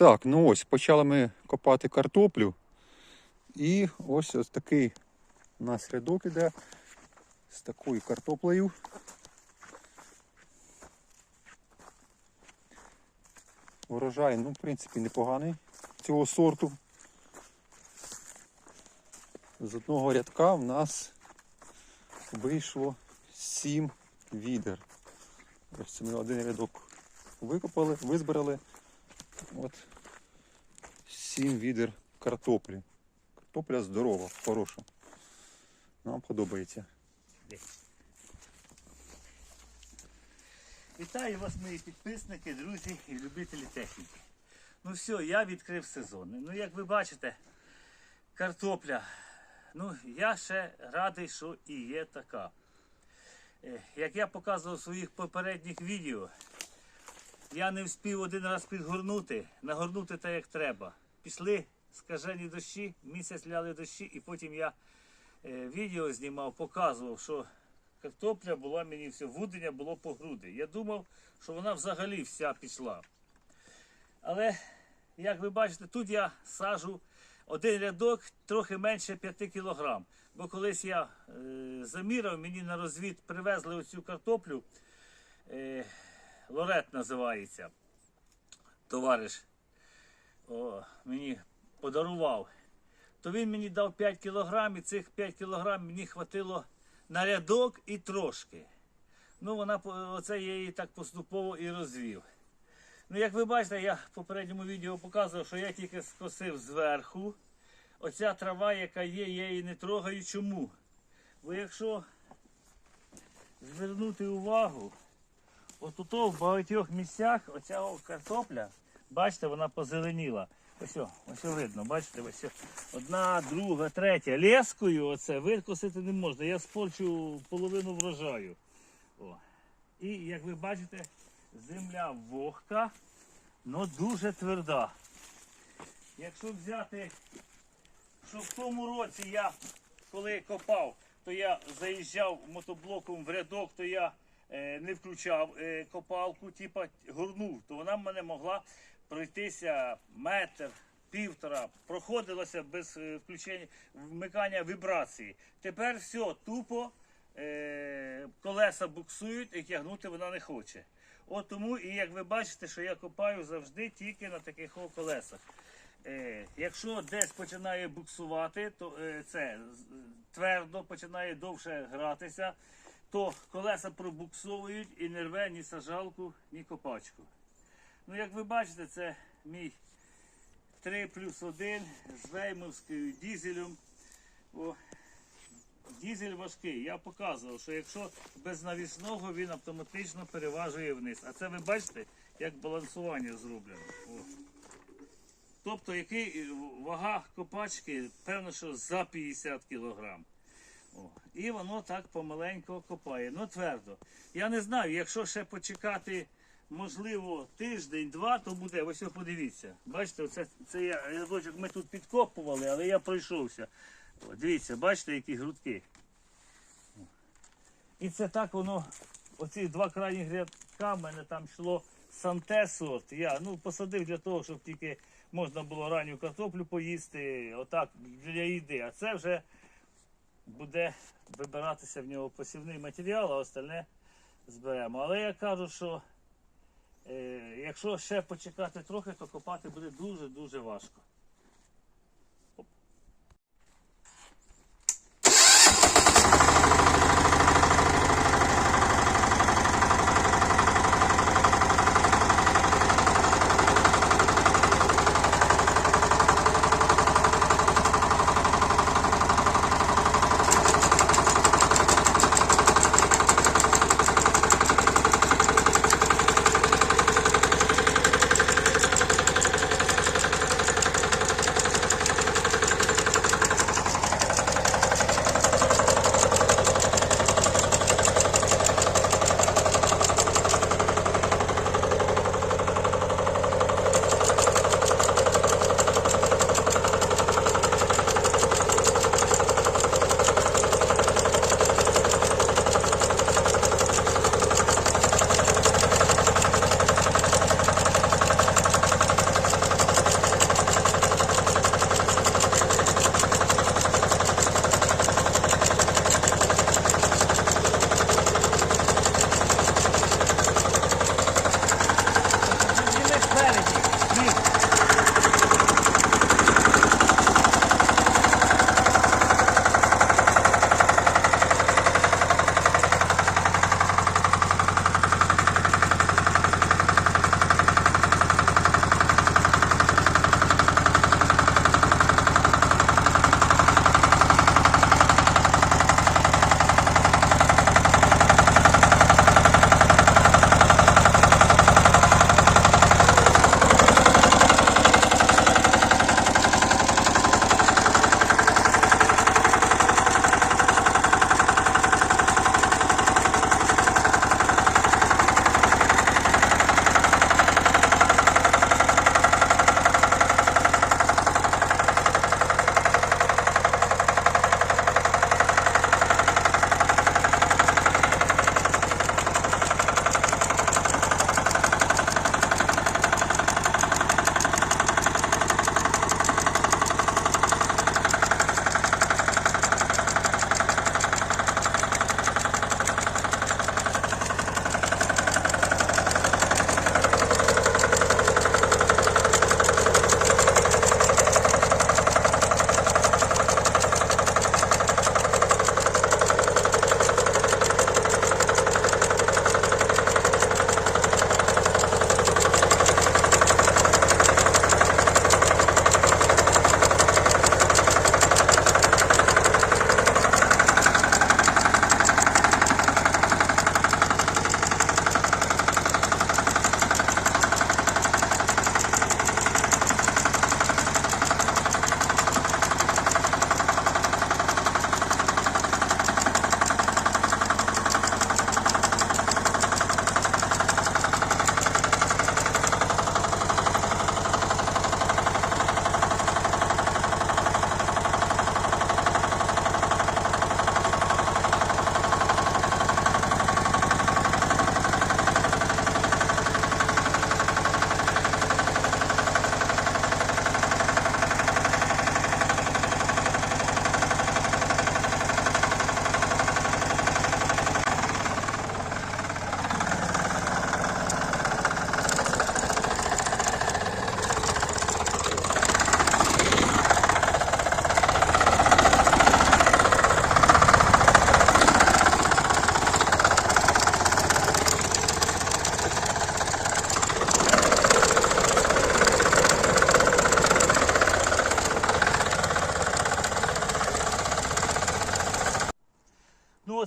Так, ну ось, почали ми копати картоплю. І ось ось такий у нас рядок іде з такою картоплею. Урожай, ну, в принципі, непоганий цього сорту. З одного рядка в нас вийшло 7 відер. Ось ми один рядок викопали, визбирали. От 7 відер картоплі. Картопля здорова, хороша. Нам подобається. Вітаю вас, мої підписники, друзі і любителі техніки. Ну все, я відкрив сезон. Ну, як ви бачите, картопля. Ну, я ще радий, що і є така. Е, Як я показував в своїх попередніх відео, я не встиг один раз підгорнути, нагорнути так, як треба. Пішли скажені дощі, місяць ляли дощі, і потім я е, відео знімав, показував, що картопля була мені все, вудення було по груди. Я думав, що вона взагалі вся пішла. Але, як ви бачите, тут я сажу один рядок трохи менше 5 кілограм. Бо колись я е, заміряв, мені на розвід привезли оцю картоплю. Е, Лорет називається. Товариш о, мені подарував. То він мені дав 5 кілограм, і цих 5 кілограм мені хватило на рядок і трошки. Ну, вона оце я її так поступово і розвів. Ну, як ви бачите, я в попередньому відео показував, що я тільки скосив зверху. Оця трава, яка є, я її не трогаю. Чому? Бо якщо звернути увагу, от у в багатьох місцях оця картопля, бачите, вона позеленіла. Ось, ось видно, бачите, ось одна, друга, третя. Лескою оце викосити не можна. Я спорчу половину врожаю. О. І як ви бачите, земля вогка, але дуже тверда. Якщо взяти, що в тому році я, коли копав, то я заїжджав мотоблоком в рядок, то я не включав е, копалку, типа горнув, то вона в мене могла пройтися метр, півтора, проходилося без е, включення вмикання вібрації. Тепер все тупо е, колеса буксують і тягнути вона не хоче. От тому, і як ви бачите, що я копаю завжди тільки на таких колесах. Е, якщо десь починає буксувати, то е, це твердо починає довше гратися, то колеса пробуксовують і не рве ні сажалку, ні копачку. Ну, як ви бачите, це мій 3 плюс 1 з веймовською дізелем. О, Дізель важкий. Я показував, що якщо без навісного він автоматично переважує вниз. А це ви бачите, як балансування зроблено. О. Тобто, який е, вага копачки, певно, що за 50 кг. О. І воно так помаленько копає. Ну твердо. Я не знаю, якщо ще почекати, можливо, тиждень-два, то буде. Ось подивіться. Бачите, оце, це я рядочок ми тут підкопували, але я пройшовся. О, дивіться, бачите, які грудки. І це так воно, оці два крайні рядка, в мене там йшло санте сорт. Я ну, посадив для того, щоб тільки можна було ранню картоплю поїсти, отак для їди. А це вже буде вибиратися в нього посівний матеріал, а остальне зберемо. Але я кажу, що е, якщо ще почекати трохи, то копати буде дуже-дуже важко.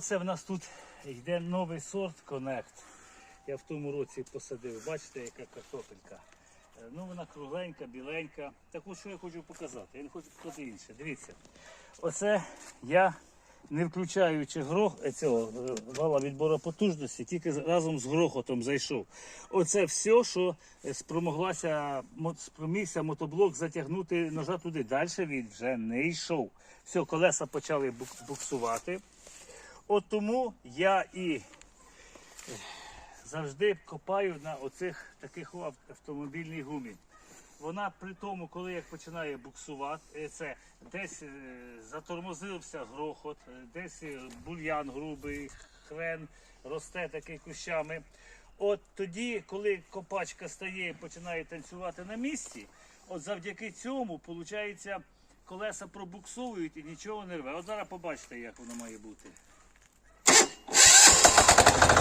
Оце в нас тут йде новий сорт Connect. Я в тому році посадив. Бачите, яка картопелька. Е, Ну, вона кругленька, біленька. Так от що я хочу показати? Я не хочу показати інше. Дивіться. Оце я, не включаючи грох, е, цього е, вала відбору потужності, тільки разом з грохотом зайшов. Оце все, що спромоглася, спромігся мотоблок затягнути ножа туди. Далі він вже не йшов. Все, колеса почали буксувати. От тому я і завжди копаю на оцих таких о, ав- автомобільній гумі. Вона при тому, коли як починає буксувати, е, це десь е, затормозився грохот, е, десь е, бульян грубий, хрен росте такий кущами. От тоді, коли копачка стає і починає танцювати на місці, от завдяки цьому, виходить, колеса пробуксовують і нічого не рве. От зараз побачите, як воно має бути.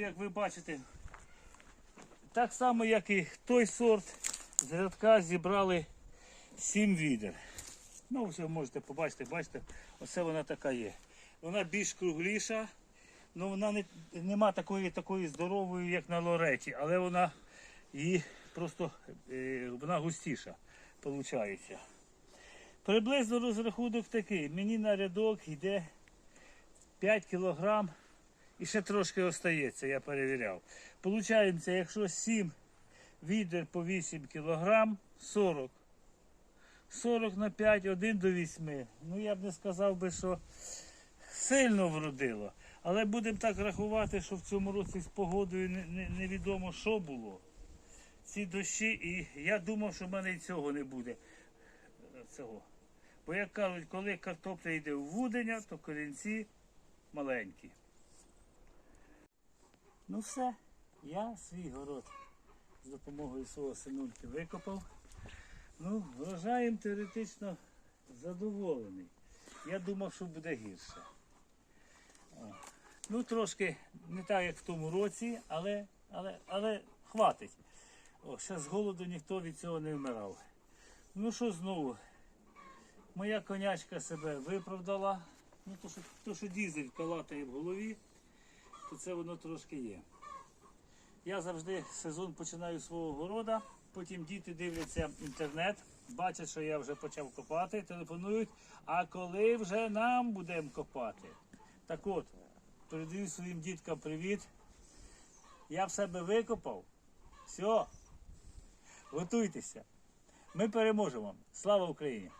як ви бачите, так само, як і той сорт, з рядка зібрали 7 відер. Ну, все можете побачити, бачите, оце вона така є. Вона більш кругліша, але вона не, нема такої, такої здорової, як на лореті, але вона і просто е, вона густіша виходить. Приблизно розрахунок такий. Мені на рядок йде 5 кілограм і ще трошки остається, я перевіряв. Получається, якщо 7 відер по 8 кілограм, 40. 40 на 5, 1 до 8. Ну я б не сказав би, що сильно вродило. Але будемо так рахувати, що в цьому році з погодою не- не- що було. Ці дощі, і я думав, що в мене і цього не буде. Цього. Бо як кажуть, коли картопля йде в вудення, то корінці маленькі. Ну все, я свій город з допомогою свого синульки викопав. Ну, врожаєм теоретично задоволений. Я думав, що буде гірше. О. Ну, трошки не так, як в тому році, але, але, але хватить. О, ще з голоду ніхто від цього не вмирав. Ну що знову? Моя конячка себе виправдала. Ну, то, що, то, що дізель калатає в голові, то це воно трошки є. Я завжди сезон починаю з свого города, потім діти дивляться інтернет, бачать, що я вже почав копати, телефонують, а коли вже нам будемо копати? Так от, передаю своїм діткам привіт. Я в себе викопав. Все. Готуйтеся. Ми переможемо. Слава Україні!